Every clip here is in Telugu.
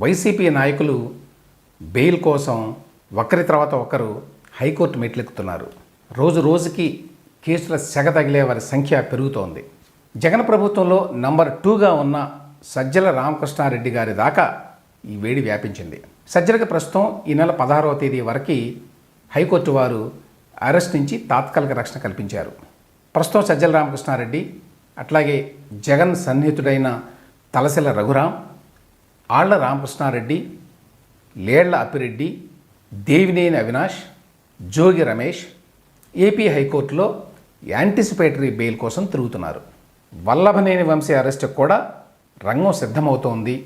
వైసీపీ నాయకులు బెయిల్ కోసం ఒకరి తర్వాత ఒకరు హైకోర్టు మెట్లెక్కుతున్నారు రోజు రోజుకి కేసుల సెగ తగిలే వారి సంఖ్య పెరుగుతోంది జగన్ ప్రభుత్వంలో నంబర్ టూగా ఉన్న సజ్జల రామకృష్ణారెడ్డి గారి దాకా ఈ వేడి వ్యాపించింది సజ్జలకు ప్రస్తుతం ఈ నెల పదహారవ తేదీ వరకు హైకోర్టు వారు అరెస్ట్ నుంచి తాత్కాలిక రక్షణ కల్పించారు ప్రస్తుతం సజ్జల రామకృష్ణారెడ్డి అట్లాగే జగన్ సన్నిహితుడైన తలశల రఘురాం ఆళ్ల రామకృష్ణారెడ్డి లేళ్ల అప్పిరెడ్డి దేవినేని అవినాష్ జోగి రమేష్ ఏపీ హైకోర్టులో యాంటిసిపేటరీ బెయిల్ కోసం తిరుగుతున్నారు వల్లభనేని వంశీ అరెస్టు కూడా రంగం సిద్ధమవుతోంది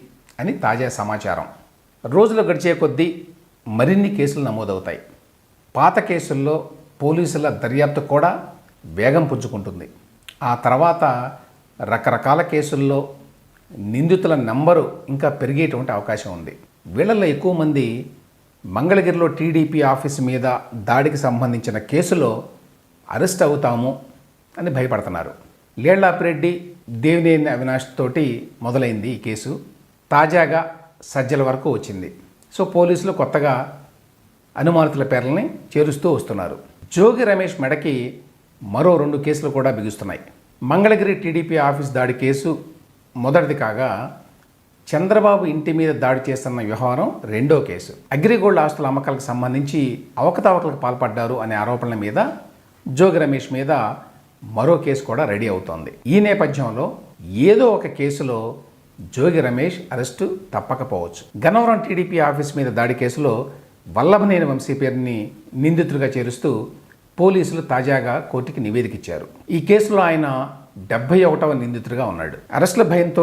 అని తాజా సమాచారం రోజులు గడిచే కొద్దీ మరిన్ని కేసులు నమోదవుతాయి పాత కేసుల్లో పోలీసుల దర్యాప్తు కూడా వేగం పుంజుకుంటుంది ఆ తర్వాత రకరకాల కేసుల్లో నిందితుల నంబరు ఇంకా పెరిగేటువంటి అవకాశం ఉంది వీళ్ళల్లో ఎక్కువ మంది మంగళగిరిలో టీడీపీ ఆఫీస్ మీద దాడికి సంబంధించిన కేసులో అరెస్ట్ అవుతాము అని భయపడుతున్నారు లేళ్లాపిరెడ్డి దేవినేని అవినాష్ తోటి మొదలైంది ఈ కేసు తాజాగా సజ్జల వరకు వచ్చింది సో పోలీసులు కొత్తగా అనుమానితుల పేర్లని చేరుస్తూ వస్తున్నారు జోగి రమేష్ మెడకి మరో రెండు కేసులు కూడా బిగుస్తున్నాయి మంగళగిరి టీడీపీ ఆఫీస్ దాడి కేసు మొదటిది కాగా చంద్రబాబు ఇంటి మీద దాడి చేస్తున్న వ్యవహారం రెండో కేసు అగ్రిగోల్డ్ ఆస్తుల అమ్మకాలకు సంబంధించి అవకతవకలకు పాల్పడ్డారు అనే ఆరోపణల మీద జోగి రమేష్ మీద మరో కేసు కూడా రెడీ అవుతోంది ఈ నేపథ్యంలో ఏదో ఒక కేసులో జోగి రమేష్ అరెస్టు తప్పకపోవచ్చు గన్నవరం టీడీపీ ఆఫీస్ మీద దాడి కేసులో వల్లభనేని వంశీ పేరుని నిందితుడిగా చేరుస్తూ పోలీసులు తాజాగా కోర్టుకి నివేదిక ఇచ్చారు ఈ కేసులో ఆయన డెబ్బై ఒకటవ నిందితుడిగా ఉన్నాడు అరెస్టుల భయంతో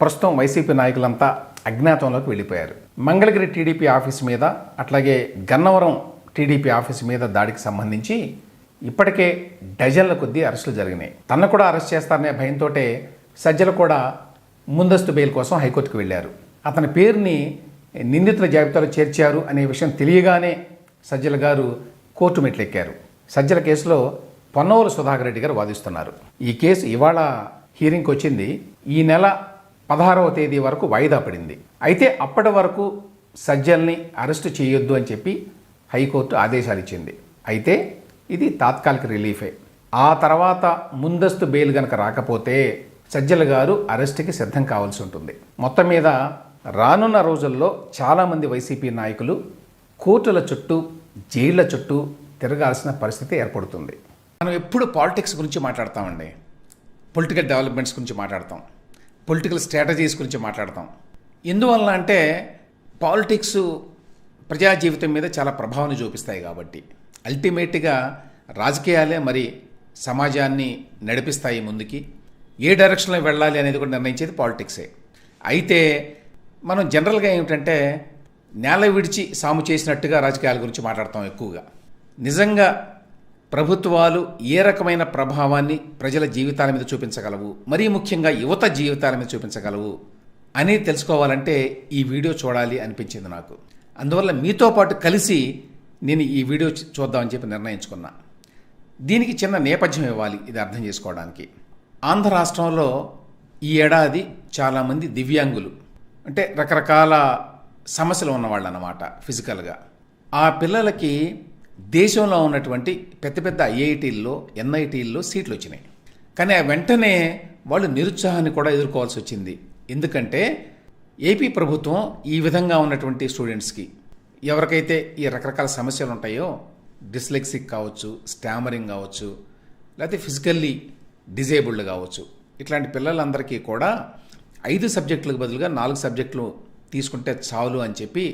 ప్రస్తుతం వైసీపీ నాయకులంతా అజ్ఞాతంలోకి వెళ్ళిపోయారు మంగళగిరి టీడీపీ ఆఫీస్ మీద అట్లాగే గన్నవరం టీడీపీ ఆఫీస్ మీద దాడికి సంబంధించి ఇప్పటికే డజన్ల కొద్దీ అరెస్టులు జరిగినాయి తన కూడా అరెస్ట్ చేస్తారనే భయంతో సజ్జలు కూడా ముందస్తు బెయిల్ కోసం హైకోర్టుకు వెళ్ళారు అతని పేరుని నిందితుల జాబితాలో చేర్చారు అనే విషయం తెలియగానే సజ్జల గారు కోర్టు మెట్లెక్కారు సజ్జల కేసులో పొన్నవోలు సుధాకర్ రెడ్డి గారు వాదిస్తున్నారు ఈ కేసు ఇవాళ హీరింగ్కి వచ్చింది ఈ నెల పదహారవ తేదీ వరకు వాయిదా పడింది అయితే అప్పటి వరకు సజ్జల్ని అరెస్టు చేయొద్దు అని చెప్పి హైకోర్టు ఆదేశాలు ఇచ్చింది అయితే ఇది తాత్కాలిక రిలీఫే ఆ తర్వాత ముందస్తు బెయిల్ గనక రాకపోతే సజ్జల గారు అరెస్టుకి సిద్ధం కావాల్సి ఉంటుంది మొత్తం మీద రానున్న రోజుల్లో చాలామంది వైసీపీ నాయకులు కోర్టుల చుట్టూ జైళ్ల చుట్టూ తిరగాల్సిన పరిస్థితి ఏర్పడుతుంది మనం ఎప్పుడు పాలిటిక్స్ గురించి మాట్లాడతామండి పొలిటికల్ డెవలప్మెంట్స్ గురించి మాట్లాడతాం పొలిటికల్ స్ట్రాటజీస్ గురించి మాట్లాడతాం ఎందువలన అంటే పాలిటిక్స్ ప్రజా జీవితం మీద చాలా ప్రభావాన్ని చూపిస్తాయి కాబట్టి అల్టిమేట్గా రాజకీయాలే మరి సమాజాన్ని నడిపిస్తాయి ముందుకి ఏ డైరెక్షన్లో వెళ్ళాలి అనేది కూడా నిర్ణయించేది పాలిటిక్సే అయితే మనం జనరల్గా ఏమిటంటే నేల విడిచి సాము చేసినట్టుగా రాజకీయాల గురించి మాట్లాడతాం ఎక్కువగా నిజంగా ప్రభుత్వాలు ఏ రకమైన ప్రభావాన్ని ప్రజల జీవితాల మీద చూపించగలవు మరీ ముఖ్యంగా యువత జీవితాల మీద చూపించగలవు అని తెలుసుకోవాలంటే ఈ వీడియో చూడాలి అనిపించింది నాకు అందువల్ల మీతో పాటు కలిసి నేను ఈ వీడియో చూద్దామని చెప్పి నిర్ణయించుకున్నా దీనికి చిన్న నేపథ్యం ఇవ్వాలి ఇది అర్థం చేసుకోవడానికి ఆంధ్ర రాష్ట్రంలో ఈ ఏడాది చాలామంది దివ్యాంగులు అంటే రకరకాల సమస్యలు ఉన్నవాళ్ళు అన్నమాట ఫిజికల్గా ఆ పిల్లలకి దేశంలో ఉన్నటువంటి పెద్ద పెద్ద ఐఐటీల్లో ఎన్ఐటీల్లో సీట్లు వచ్చినాయి కానీ ఆ వెంటనే వాళ్ళు నిరుత్సాహాన్ని కూడా ఎదుర్కోవాల్సి వచ్చింది ఎందుకంటే ఏపీ ప్రభుత్వం ఈ విధంగా ఉన్నటువంటి స్టూడెంట్స్కి ఎవరికైతే ఈ రకరకాల సమస్యలు ఉంటాయో డిస్లెక్సిక్ కావచ్చు స్టామరింగ్ కావచ్చు లేకపోతే ఫిజికల్లీ డిజేబుల్డ్ కావచ్చు ఇట్లాంటి పిల్లలందరికీ కూడా ఐదు సబ్జెక్టులకు బదులుగా నాలుగు సబ్జెక్టులు తీసుకుంటే చాలు అని చెప్పి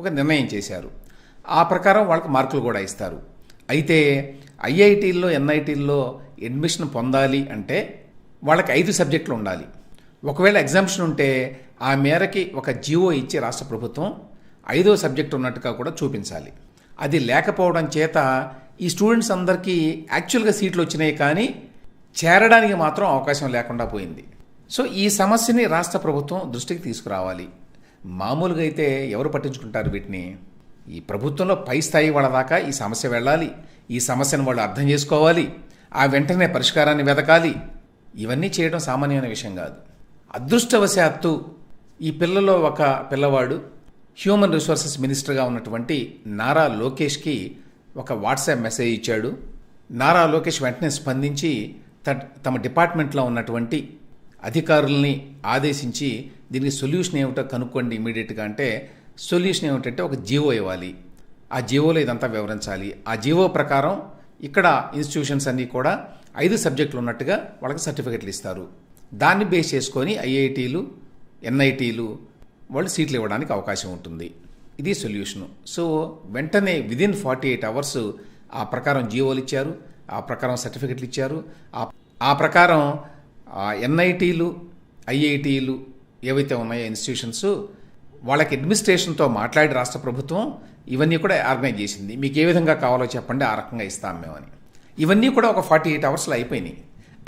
ఒక నిర్ణయం చేశారు ఆ ప్రకారం వాళ్ళకి మార్కులు కూడా ఇస్తారు అయితే ఐఐటీల్లో ఎన్ఐటీల్లో అడ్మిషన్ పొందాలి అంటే వాళ్ళకి ఐదు సబ్జెక్టులు ఉండాలి ఒకవేళ ఎగ్జామ్షన్ ఉంటే ఆ మేరకి ఒక జీవో ఇచ్చి రాష్ట్ర ప్రభుత్వం ఐదో సబ్జెక్ట్ ఉన్నట్టుగా కూడా చూపించాలి అది లేకపోవడం చేత ఈ స్టూడెంట్స్ అందరికీ యాక్చువల్గా సీట్లు వచ్చినాయి కానీ చేరడానికి మాత్రం అవకాశం లేకుండా పోయింది సో ఈ సమస్యని రాష్ట్ర ప్రభుత్వం దృష్టికి తీసుకురావాలి మామూలుగా అయితే ఎవరు పట్టించుకుంటారు వీటిని ఈ ప్రభుత్వంలో పై స్థాయి వాళ్ళ దాకా ఈ సమస్య వెళ్ళాలి ఈ సమస్యను వాళ్ళు అర్థం చేసుకోవాలి ఆ వెంటనే పరిష్కారాన్ని వెతకాలి ఇవన్నీ చేయడం సామాన్యమైన విషయం కాదు అదృష్టవశాత్తు ఈ పిల్లలో ఒక పిల్లవాడు హ్యూమన్ రిసోర్సెస్ మినిస్టర్గా ఉన్నటువంటి నారా లోకేష్కి ఒక వాట్సాప్ మెసేజ్ ఇచ్చాడు నారా లోకేష్ వెంటనే స్పందించి తమ డిపార్ట్మెంట్లో ఉన్నటువంటి అధికారుల్ని ఆదేశించి దీనికి సొల్యూషన్ ఏమిటో కనుక్కోండి ఇమీడియట్గా అంటే సొల్యూషన్ ఏమిటంటే ఒక జీవో ఇవ్వాలి ఆ జీవోలో ఇదంతా వివరించాలి ఆ జీవో ప్రకారం ఇక్కడ ఇన్స్టిట్యూషన్స్ అన్నీ కూడా ఐదు సబ్జెక్టులు ఉన్నట్టుగా వాళ్ళకి సర్టిఫికెట్లు ఇస్తారు దాన్ని బేస్ చేసుకొని ఐఐటీలు ఎన్ఐటీలు వాళ్ళు సీట్లు ఇవ్వడానికి అవకాశం ఉంటుంది ఇది సొల్యూషను సో వెంటనే విదిన్ ఫార్టీ ఎయిట్ అవర్స్ ఆ ప్రకారం జీవోలు ఇచ్చారు ఆ ప్రకారం సర్టిఫికెట్లు ఇచ్చారు ఆ ప్రకారం ఎన్ఐటీలు ఐఐటీలు ఏవైతే ఉన్నాయో ఇన్స్టిట్యూషన్స్ వాళ్ళకి అడ్మినిస్ట్రేషన్తో మాట్లాడి రాష్ట్ర ప్రభుత్వం ఇవన్నీ కూడా ఆర్గనైజ్ చేసింది మీకు ఏ విధంగా కావాలో చెప్పండి ఆ రకంగా ఇస్తాం మేమని ఇవన్నీ కూడా ఒక ఫార్టీ ఎయిట్ అవర్స్లో అయిపోయినాయి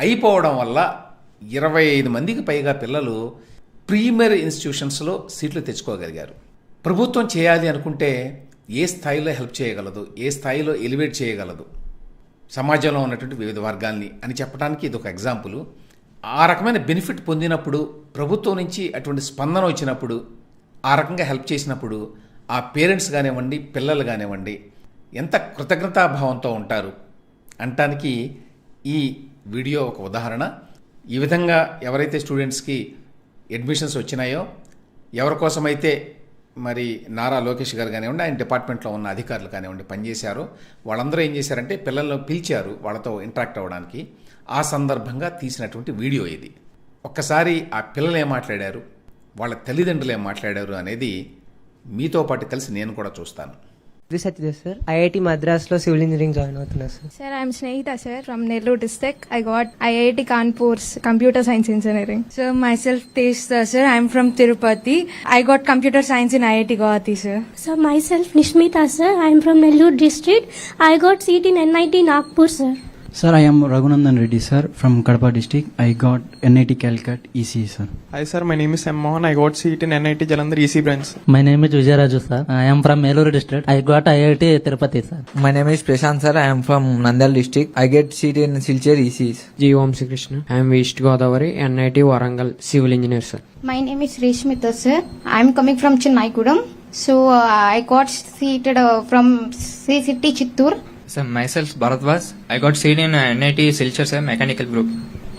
అయిపోవడం వల్ల ఇరవై ఐదు మందికి పైగా పిల్లలు ప్రీమియర్ ఇన్స్టిట్యూషన్స్లో సీట్లు తెచ్చుకోగలిగారు ప్రభుత్వం చేయాలి అనుకుంటే ఏ స్థాయిలో హెల్ప్ చేయగలదు ఏ స్థాయిలో ఎలివేట్ చేయగలదు సమాజంలో ఉన్నటువంటి వివిధ వర్గాల్ని అని చెప్పడానికి ఇది ఒక ఎగ్జాంపుల్ ఆ రకమైన బెనిఫిట్ పొందినప్పుడు ప్రభుత్వం నుంచి అటువంటి స్పందన వచ్చినప్పుడు ఆ రకంగా హెల్ప్ చేసినప్పుడు ఆ పేరెంట్స్ కానివ్వండి పిల్లలు కానివ్వండి ఎంత కృతజ్ఞతాభావంతో ఉంటారు అంటానికి ఈ వీడియో ఒక ఉదాహరణ ఈ విధంగా ఎవరైతే స్టూడెంట్స్కి అడ్మిషన్స్ వచ్చినాయో ఎవరి కోసమైతే మరి నారా లోకేష్ గారు కానివ్వండి ఆయన డిపార్ట్మెంట్లో ఉన్న అధికారులు కానివ్వండి పనిచేశారు వాళ్ళందరూ ఏం చేశారంటే పిల్లలను పిలిచారు వాళ్ళతో ఇంటరాక్ట్ అవ్వడానికి ఆ సందర్భంగా తీసినటువంటి వీడియో ఇది ఒక్కసారి ఆ పిల్లలు ఏం మాట్లాడారు వాళ్ళ తల్లిదండ్రులు ఏం మాట్లాడారు అనేది మీతో పాటు కలిసి నేను కూడా చూస్తాను సత్యదేవ్ సార్ ఐఐటి మద్రాస్లో సివిల్ ఇంజనీరింగ్ జాయిన్ అవుతున్నా sir sir I'm Snehitha sir from Nellore district I got IIT Kanpur computer science engineering sir myself Tej sir I'm from Tirupati I got computer science in IIT Guwahati sir sir myself Nishmitha sir I'm from Nellore district I got seat in NIT Nagpur sir Sir, I am Raghunandan Reddy, sir, from Kadapa district. I got NIT Calcutta ECE, sir. Hi, sir. My name is M. Mohan. I got seat in NIT Jalandhar ECE branch. My name is Vijayaraju, sir. I am from Meluru district. I got IIT Tirupati, sir. My name is Prashant, sir. I am from Nandal district. I get seat in Silchar ECE. G. Om Sri Krishna. I am West Godavari, NIT Warangal, civil engineer, sir. My name is Reshmita, sir. I am coming from Chinnaikudam. So uh, I got seated uh, from CCT Chittur. Sir myself Bharadwaj I got seat in NIT Silchar sir mechanical group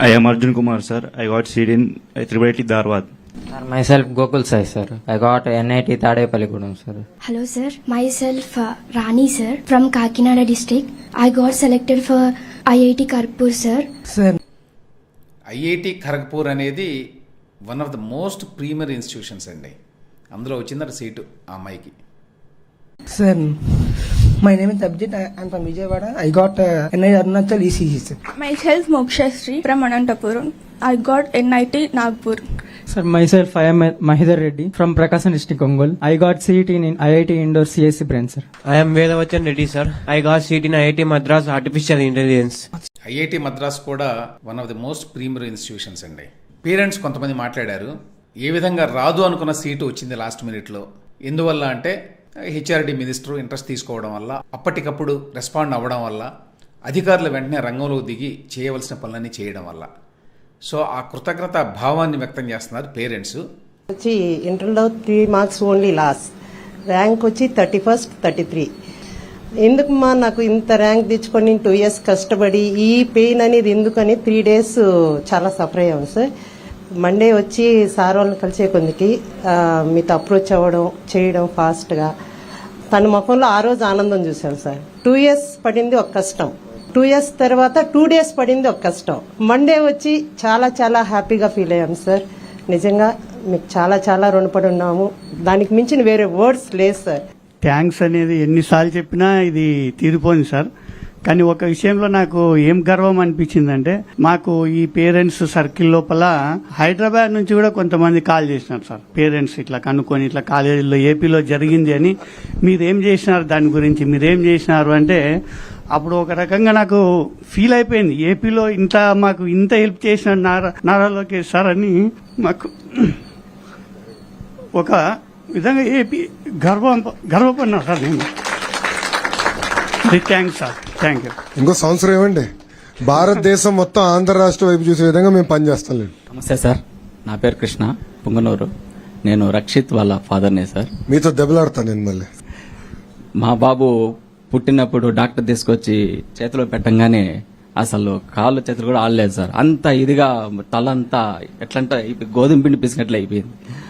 I'm Arjun Kumar sir I got seat in triple Dharwad sir myself Gokul Sai sir I got NIT Tadepalligudem sir hello sir myself Rani sir from Kakinada district I got selected for IIT Kharagpur sir sir IIT Kharagpur అనేది one of the most premier institutions అండి అందులో వచ్చిందట సీటు ఆ అమ్మాయికి sir my name is Abhijit I'm from Vijayawada I got NI Arunachal ECEs myself Mokshasri from Anantapur I got NIT Nagpur sir myself I'm Mahidhar Reddy from Prakasam district Ongole I got seat in IIT Indore CSC branch sir I'm Vedavachan Reddy sir I got seat in IIT Madras artificial intelligence IIT Madras కూడా one of the most premier institutions అండి పేరెంట్స్ కొంతమంది మాట్లాడారు ఏ విధంగా రాదు అనుకున్న సీటు వచ్చింది లాస్ట్ మినిట్లో ఎందువల్ల అంటే హెచ్ఆర్డి మినిస్టర్ ఇంట్రెస్ట్ తీసుకోవడం వల్ల అప్పటికప్పుడు రెస్పాండ్ అవ్వడం వల్ల అధికారులు వెంటనే రంగంలో దిగి చేయవలసిన పనులన్నీ చేయడం వల్ల సో ఆ కృతజ్ఞత భావాన్ని వ్యక్తం చేస్తున్నారు పేరెంట్స్ వచ్చి ఇంటర్లో three marks only loss rank వచ్చి థర్టీ ఫస్ట్ థర్టీ త్రీ ఎందుకు మా నాకు ఇంత ర్యాంక్ తెచ్చుకొని టూ ఇయర్స్ కష్టపడి ఈ పెయిన్ అనేది ఎందుకని త్రీ డేస్ చాలా సఫర్ అయ్యాము సార్ మండే వచ్చి సార్ వాళ్ళని కలిసే కొందికి మీతో అప్రోచ్ అవ్వడం చేయడం ఫాస్ట్గా తన ముఖంలో ఆ రోజు ఆనందం చూశాను సార్ టూ ఇయర్స్ పడింది ఒక కష్టం టూ ఇయర్స్ తర్వాత టూ డేస్ పడింది ఒక కష్టం మండే వచ్చి చాలా చాలా హ్యాపీగా ఫీల్ అయ్యాం సార్ నిజంగా మీకు చాలా చాలా రుణపడి ఉన్నాము దానికి మించిన వేరే వర్డ్స్ లేదు సార్ థ్యాంక్స్ అనేది ఎన్నిసార్లు చెప్పినా ఇది తీరిపోయింది సార్ కానీ ఒక విషయంలో నాకు ఏం గర్వం అనిపించిందంటే మాకు ఈ పేరెంట్స్ సర్కిల్ లోపల హైదరాబాద్ నుంచి కూడా కొంతమంది కాల్ చేసినారు సార్ పేరెంట్స్ ఇట్లా కనుక్కొని ఇట్లా కాలేజీలో ఏపీలో జరిగింది అని మీరేం చేసినారు దాని గురించి మీరేం చేసినారు అంటే అప్పుడు ఒక రకంగా నాకు ఫీల్ అయిపోయింది ఏపీలో ఇంత మాకు ఇంత హెల్ప్ చేసిన నారాలోకి సార్ అని మాకు ఒక విధంగా ఏపీ గర్వం గర్వపడినా సార్ నేను సార్ థ్యాంక్ యూ ఇంకో సంవత్సరం ఏమండి భారతదేశం మొత్తం ఆంధ్ర రాష్ట్ర వైపు చూసే విధంగా మేము పనిచేస్తాం లేదు నమస్తే సార్ నా పేరు కృష్ణ పుంగనూరు నేను రక్షిత్ వాళ్ళ ఫాదర్నే సార్ మీతో దెబ్బలాడతాను నేను మళ్ళీ మా బాబు పుట్టినప్పుడు డాక్టర్ తీసుకొచ్చి చేతిలో పెట్టంగానే అసలు కాళ్ళు చేతులు కూడా ఆడలేదు సార్ అంత ఇదిగా తలంతా ఎట్లంటే గోధుమ పిండి పిసినట్లు అయిపోయింది